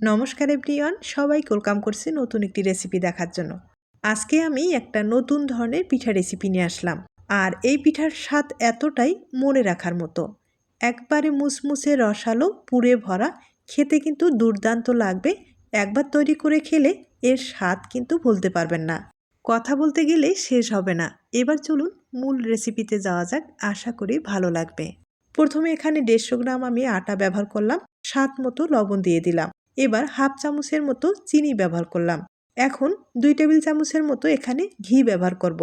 নমস্কার এভরিওয়ান সবাই ওয়েলকাম করছি নতুন একটি রেসিপি দেখার জন্য। আজকে আমি একটা নতুন ধরনের পিঠা রেসিপি নিয়ে আসলাম। আর এই পিঠার স্বাদ এতটাই মনে রাখার মতো। একবারে মুসমুসে রসালো পুরে ভরা, খেতে কিন্তু দুর্দান্ত লাগবে। একবার তৈরি করে খেলে এর স্বাদ কিন্তু ভুলতে পারবেন না। কথা বলতে গেলে শেষ হবে না। এবার চলুন মূল রেসিপিতে যাওয়া যাক, আশা করি ভালো লাগবে। প্রথমে এখানে দেড়শো গ্রাম আমি আটা ব্যবহার করলাম। স্বাদ মতো লবণ দিয়ে দিলাম। এবার হাফ চামচের মতো চিনি ব্যবহার করলাম। এখন দুই টেবিল চামচের মতো এখানে ঘি ব্যবহার করব।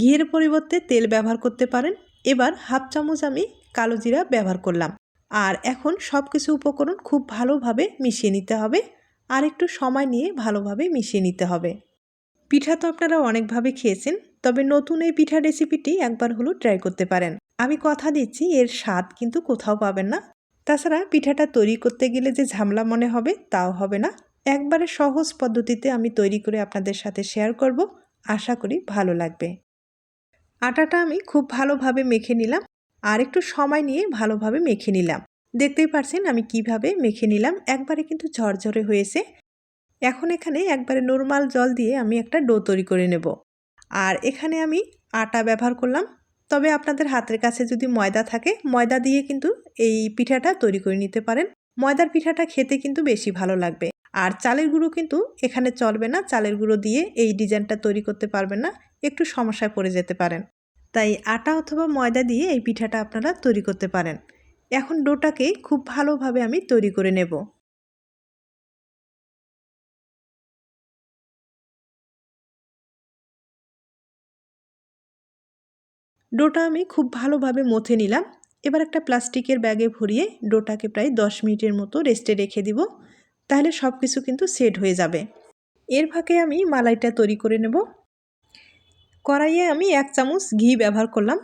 ঘিয়ের পরিবর্তে তেল ব্যবহার করতে পারেন। এবার হাফ চামচ আমি কালো জিরা ব্যবহার করলাম। আর এখন সব কিছু উপকরণ খুব ভালোভাবে মিশিয়ে নিতে হবে। আর একটু সময় নিয়ে ভালোভাবে মিশিয়ে নিতে হবে। পিঠা তো আপনারা অনেকভাবে খেয়েছেন, তবে নতুন এই পিঠা রেসিপিটি একবার হলো ট্রাই করতে পারেন। আমি কথা দিচ্ছি, এর স্বাদ কিন্তু কোথাও পাবেন না। তাছাড়া পিঠাটা তৈরি করতে গেলে যে ঝামেলা মনে হবে, তাও হবে না। একবারে সহজ পদ্ধতিতে আমি তৈরি করে আপনাদের সাথে শেয়ার করব, আশা করি ভালো লাগবে। আটাটা আমি খুব ভালোভাবে মেখে নিলাম, আর একটু সময় নিয়ে ভালোভাবে মেখে নিলাম। দেখতেই পারছেন আমি কীভাবে মেখে নিলাম, একবারে কিন্তু ঝরঝরে হয়েছে। এখন এখানে একবারে নর্মাল জল দিয়ে আমি একটা ডো তৈরি করে নেব। আর এখানে আমি আটা ব্যবহার করলাম তবে আপনাদের হাতের কাছে যদি ময়দা থাকে, ময়দা দিয়ে কিন্তু এই পিঠাটা তৈরি করে নিতে পারেন। ময়দার পিঠাটা খেতে কিন্তু বেশি ভালো লাগবে। আর চালের গুঁড়ো কিন্তু এখানে চলবে না। চালের গুঁড়ো দিয়ে এই ডিজাইনটা তৈরি করতে পারবেন না। একটু সমস্যায় পড়ে যেতে পারেন। তাই আটা অথবা ময়দা দিয়ে এই পিঠাটা আপনারা তৈরি করতে পারেন। এখন ডোটাকে খুব ভালোভাবে আমি তৈরি করে নেব। ডোটা আমি খুব ভালোভাবে মথে নিলাম। এবার একটা প্লাস্টিকের ব্যাগে ভরিয়ে ডোটাকে প্রায় দশ মিনিটের মতো রেস্টে রেখে দিব। তাহলে সব কিছু কিন্তু সেট হয়ে যাবে। এর ফাঁকে আমি মালাইটা তৈরি করে নেব। কড়াইয়ে আমি এক চামচ ঘি ব্যবহার করলাম।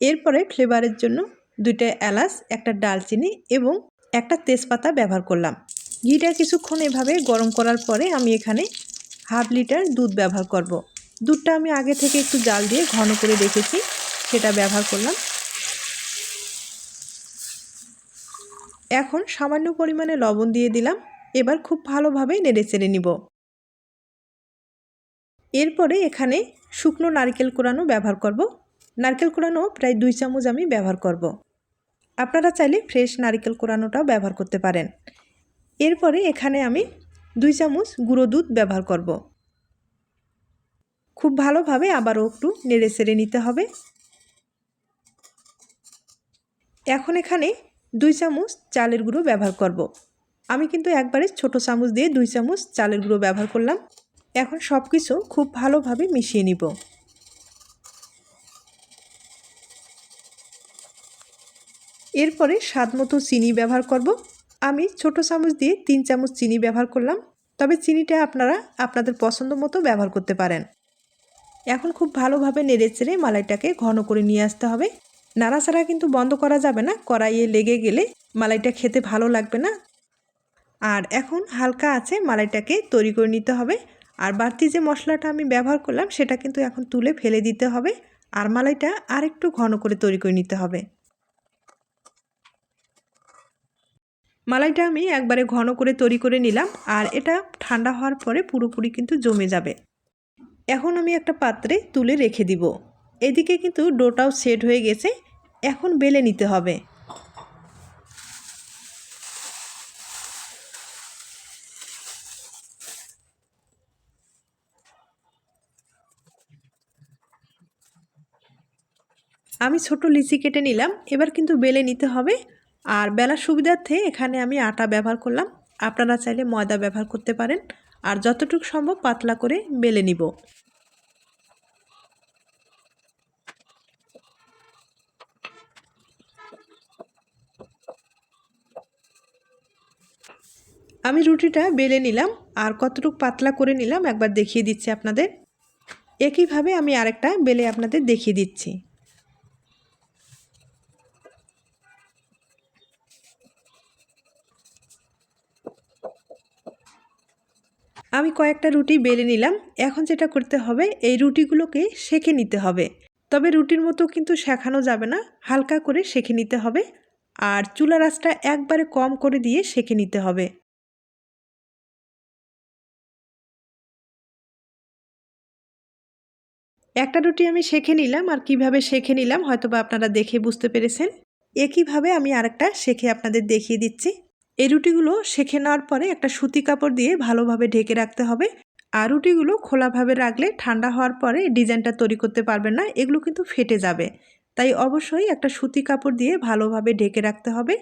এরপরে ফ্লেভারের জন্য দুইটা এলাচ, একটা ডালচিনি এবং একটা তেজপাতা ব্যবহার করলাম। ঘিটা কিছুক্ষণ এভাবে গরম করার পরে আমি এখানে হাফ লিটার দুধ ব্যবহার করব। দুধটা আমি আগে থেকে একটু জাল দিয়ে ঘন করে রেখেছি। সেটা ব্যবহার করলাম। এখন সামান্য পরিমাণে লবণ দিয়ে দিলাম। এবার খুব ভালোভাবে নেড়ে চেড়ে নিব। এরপরে এখানে শুকনো নারকেল কোরানো ব্যবহার করব। নারকেল কোরানো প্রায় দুই চামচ আমি ব্যবহার করব। আপনারা চাইলে ফ্রেশ নারকেল কোরানোটাও ব্যবহার করতে পারেন। এরপরে এখানে আমি দুই চামচ গুঁড়ো দুধ ব্যবহার করব। খুব ভালোভাবে আবারও একটু নেড়ে চেড়ে নিতে হবে। এখন এখানে দুই চামচ চালের গুঁড়ো ব্যবহার করব। আমি কিন্তু একবারে ছোট চামচ দিয়ে দুই চামচ চালের গুঁড়ো ব্যবহার করলাম। এখন সব কিছু খুব ভালোভাবে মিশিয়ে নিব। এরপরে স্বাদ মতো চিনি ব্যবহার করব। আমি ছোট চামচ দিয়ে তিন চামচ চিনি ব্যবহার করলাম। তবে চিনিটা আপনারা আপনাদের পছন্দ মতো ব্যবহার করতে পারেন। এখন খুব ভালোভাবে নেড়ে চেড়ে মালাইটাকে ঘন করে নিয়ে আসতে হবে। নাড়াচাড়া কিন্তু বন্ধ করা যাবে না, কড়াইয়ে লেগে গেলে মালাইটা খেতে ভালো লাগবে না। আর এখন হালকা আছে মালাইটাকে তৈরি করে নিতে হবে। আর বাড়তি যে মশলাটা আমি ব্যবহার করলাম, সেটা কিন্তু এখন তুলে ফেলে দিতে হবে। আর মালাইটা আর একটু ঘন করে তৈরি করে নিতে হবে। মালাইটা আমি একবারে ঘন করে তৈরি করে নিলাম, আর এটা ঠান্ডা হওয়ার পরে পুরোপুরি কিন্তু জমে যাবে। এখন আমি একটা পাত্রে তুলে রেখে দিব। এদিকে কিন্তু ডোটাও সেট হয়ে গেছে, এখন বেলে নিতে হবে। আমি ছোট লিচি কেটে নিলাম, এবার কিন্তু বেলে নিতে হবে। আর বেলার সুবিধার্থে এখানে আমি আটা ব্যবহার করলাম, আপনারা চাইলে ময়দা ব্যবহার করতে পারেন। আর যতটুকু সম্ভব পাতলা করে বেলে নিব। আমি রুটিটা বেলে নিলাম আর কতটুকু পাতলা করে নিলাম একবার দেখিয়ে দিচ্ছি আপনাদের। একইভাবে আমি আরেকটা বেলে আপনাদের দেখিয়ে দিচ্ছি। আমি কয়েকটা রুটি বেলে নিলাম। এখন যেটা করতে হবে, এই রুটিগুলোকে সেঁকে নিতে হবে। তবে রুটির মতো কিন্তু শেখানো যাবে না, হালকা করে সেঁকে নিতে হবে। আর চুলা রাসটা একবারে কম করে দিয়ে সেঁকে নিতে হবে। একটা রুটি আমি শেখে নিলাম আর কীভাবে শেখে নিলাম হয়তো বা আপনারা দেখে বুঝতে পেরেছেন। একইভাবে আমি আরেকটা শেখে আপনাদের দেখিয়ে দিচ্ছি। এই রুটিগুলো শেখে নেওয়ার পরে একটা সুতি কাপড় দিয়ে ভালোভাবে ঢেকে রাখতে হবে। আর রুটিগুলো খোলাভাবে রাখলে ঠান্ডা হওয়ার পরে ডিজাইনটা তৈরি করতে পারবেন না, এগুলো কিন্তু ফেটে যাবে। তাই অবশ্যই একটা সুতি কাপড় দিয়ে ভালোভাবে ঢেকে রাখতে হবে।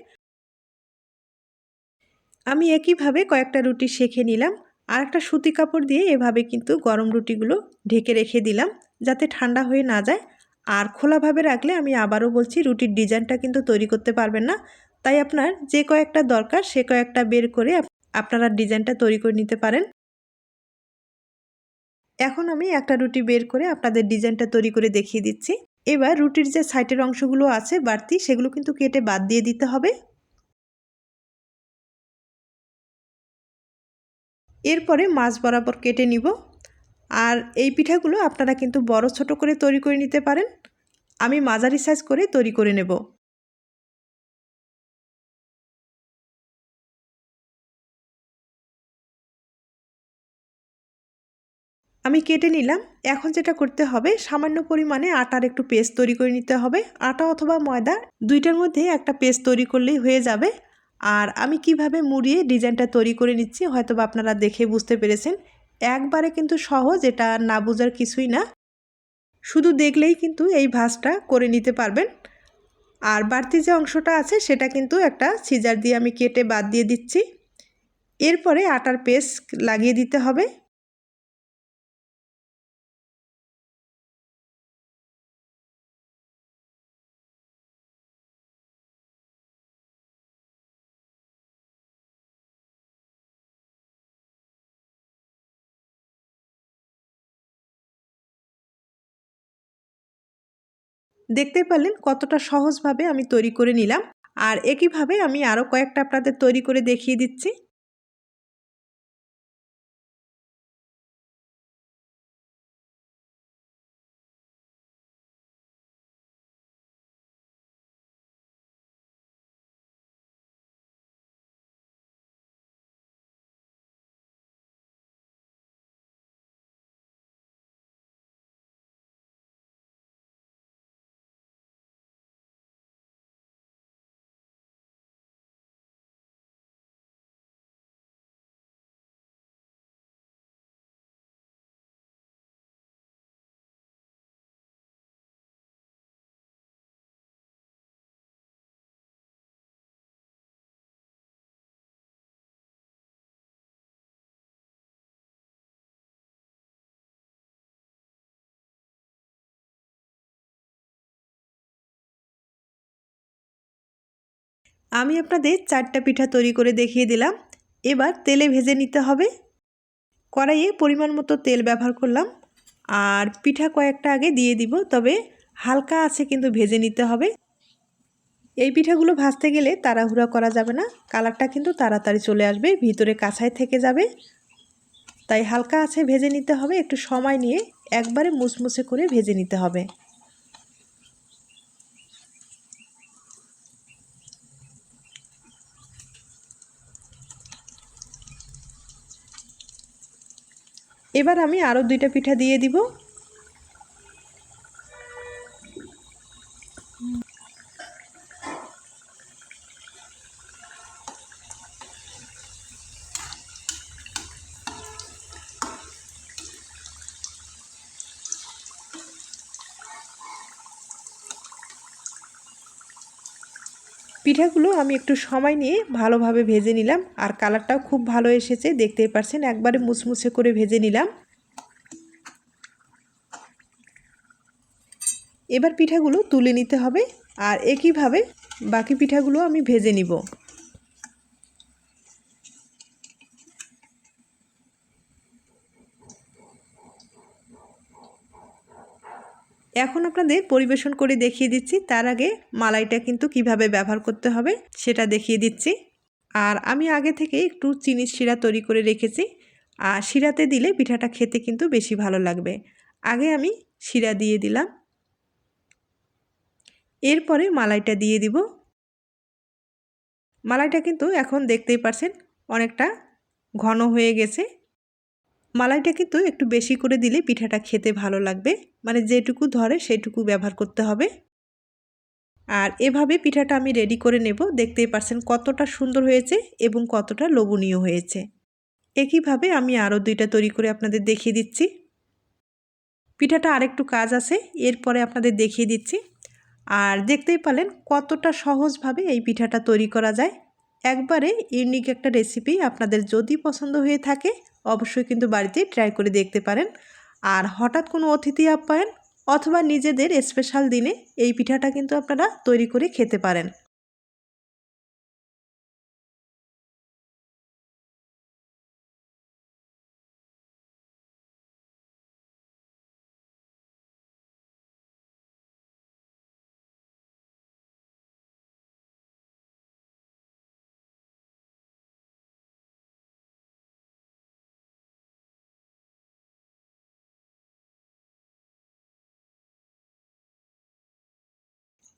আমি একইভাবে কয়েকটা রুটি শেখে নিলাম। আর একটা সুতি কাপড় দিয়ে এভাবে কিন্তু গরম রুটিগুলো ঢেকে রেখে দিলাম। যাতে ঠান্ডা হয়ে না যায়। আর খোলাভাবে রাখলে আমি আবারও বলছি, রুটির ডিজাইনটা কিন্তু তৈরি করতে পারবেন না। তাই আপনার যে কয়েকটা দরকার, সে কয়েকটা বের করে আপনারা ডিজাইনটা তৈরি করে নিতে পারেন। এখন আমি একটা রুটি বের করে আপনাদের ডিজাইনটা তৈরি করে দেখিয়ে দিচ্ছি। এবার রুটির যে সাইটের অংশগুলো আছে, বাড়তি, সেগুলো কিন্তু কেটে বাদ দিয়ে দিতে হবে। এরপরে মাছ বরাবর কেটে নিব। আর এই পিঠাগুলো আপনারা কিন্তু বড় ছোট করে তৈরি করে নিতে পারেন। আমি মাঝারি সাইজ করে তৈরি করে নেব। আমি কেটে নিলাম। এখন যেটা করতে হবে, সামান্য পরিমাণে আটার একটু পেস্ট তৈরি করে নিতে হবে। আটা অথবা ময়দা দুইটার মধ্যে একটা পেস্ট তৈরি করলেই হয়ে যাবে। আর আমি কীভাবে মুড়িয়ে ডিজাইনটা তৈরি করে নিচ্ছি হয়তো আপনারা দেখে বুঝতে পেরেছেন। একবারে কিন্তু সহজ, এটা না বোঝার কিছুই না। শুধু দেখলেই কিন্তু এই ভাজটা করে নিতে পারবেন। আর বাড়তি যে অংশটা আছে, সেটা কিন্তু একটা সিজার দিয়ে আমি কেটে বাদ দিয়ে দিচ্ছি। এরপরে আটার পেস্ট লাগিয়ে দিতে হবে। দেখতে পারলেন কতটা সহজভাবে আমি তৈরি করে নিলাম। আর একইভাবে আমি আরও কয়েকটা আপনাদের তৈরি করে দেখিয়ে দিচ্ছি। আমি আপনাদের চারটা পিঠা তৈরি করে দেখিয়ে দিলাম। এবার তেলে ভেজে নিতে হবে। কড়াইয়ে পরিমাণ মতো তেল ব্যবহার করলাম। আর পিঠা কয়েকটা আগে দিয়ে দিব, তবে হালকা আছে কিন্তু ভেজে নিতে হবে। এই পিঠাগুলো ভাজতে গেলে তাড়াহুড়া করা যাবে না। কালারটা কিন্তু তাড়াতাড়ি চলে আসবে, ভিতরে কাছায় থেকে যাবে। তাই হালকা আছে ভেজে নিতে হবে, একটু সময় নিয়ে একবারে মুসমুসে করে ভেজে নিতে হবে। এবার আমি আরও দুইটা পিঠা দিয়ে দিব। পিঠাগুলো আমি একটু সময় নিয়ে ভালোভাবে ভেজে নিলাম আর কালারটাও খুব ভালো এসেছে, দেখতেই পারছেন। একবারে মুছমুছে করে ভেজে নিলাম। এবার পিঠাগুলো তুলে নিতে হবে আর একইভাবে বাকি পিঠাগুলো আমি ভেজে নিব। এখন আপনাদের পরিবেশন করে দেখিয়ে দিচ্ছি। তার আগে মালাইটা কিন্তু কীভাবে ব্যবহার করতে হবে সেটা দেখিয়ে দিচ্ছি। আর আমি আগে থেকে একটু চিনির শিরা তৈরি করে রেখেছি। আর শিরাতে দিলে পিঠাটা খেতে কিন্তু বেশি ভালো লাগবে। আগে আমি শিরা দিয়ে দিলাম। এরপরে মালাইটা দিয়ে দিব। মালাইটা কিন্তু এখন দেখতেই পারছেন অনেকটা ঘন হয়ে গেছে। মালাইটা কিন্তু একটু বেশি করে দিলে পিঠাটা খেতে ভালো লাগবে। মানে যেটুকু ধরে সেটুকু ব্যবহার করতে হবে। আর এভাবে পিঠাটা আমি রেডি করে নেব। দেখতেই পারছেন কতটা সুন্দর হয়েছে এবং কতটা লোভনীয় হয়েছে। একইভাবে আমি আরও দুইটা তৈরি করে আপনাদের দেখিয়ে দিচ্ছি। পিঠাটা আরেকটু কাজ আছে, এরপরে আপনাদের দেখিয়ে দিচ্ছি। আর দেখতেই পালেন কতটা সহজভাবে এই পিঠাটা তৈরি করা যায়। একবারে ইউনিক একটা রেসিপি আপনাদের যদি পছন্দ হয়ে থাকে, অবশ্যই কিন্তু বাড়িতে ট্রাই করে দেখতে পারেন। আর হঠাৎ কোনো অতিথি আপ্যায়ন অথবা নিজেদের স্পেশাল দিনে এই পিঠাটা কিন্তু আপনারা তৈরি করে খেতে পারেন।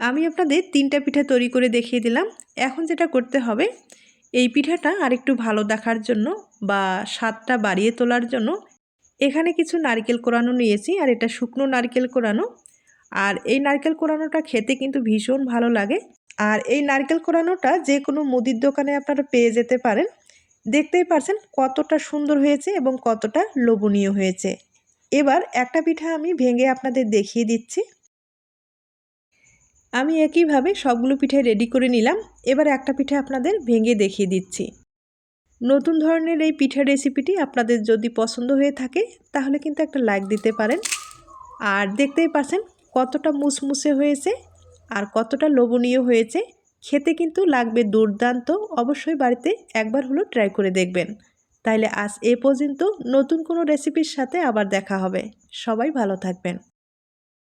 আমি আপনাদের তিনটা পিঠা তৈরি করে দেখিয়ে দিলাম। এখন যেটা করতে হবে, এই পিঠাটা আরেকটু ভালো দেখার জন্য বা স্বাদটা বাড়িয়ে তোলার জন্য এখানে কিছু নারকেল কোরানো নিয়েছি, আর এটা শুকনো নারকেল কোরানো। আর এই নারকেল কোরানোটা খেতে কিন্তু ভীষণ ভালো লাগে। আর এই নারকেল কোরানোটা যে কোনো মুদির দোকানে আপনারা পেয়ে যেতে পারেন। দেখতেই পারছেন কতটা সুন্দর হয়েছে এবং কতটা লোভনীয় হয়েছে। এবার একটা পিঠা আমি ভেঙে আপনাদের দেখিয়ে দিচ্ছি। আমি একইভাবে সবগুলো পিঠে রেডি করে নিলাম। এবার একটা পিঠে আপনাদের ভেঙে দেখিয়ে দিচ্ছি। নতুন ধরনের এই পিঠা রেসিপিটি আপনাদের যদি পছন্দ হয়ে থাকে, তাহলে কিন্তু একটা লাইক দিতে পারেন। আর দেখতেই পাচ্ছেন কতটা মুসমুসে হয়েছে আর কতটা লোভনীয় হয়েছে। খেতে কিন্তু লাগবে দুর্দান্ত। অবশ্যই বাড়িতে একবার হলো ট্রাই করে দেখবেন। তাইলে আজ এ পর্যন্ত নতুন কোনো রেসিপির সাথে আবার দেখা হবে। সবাই ভালো থাকবেন।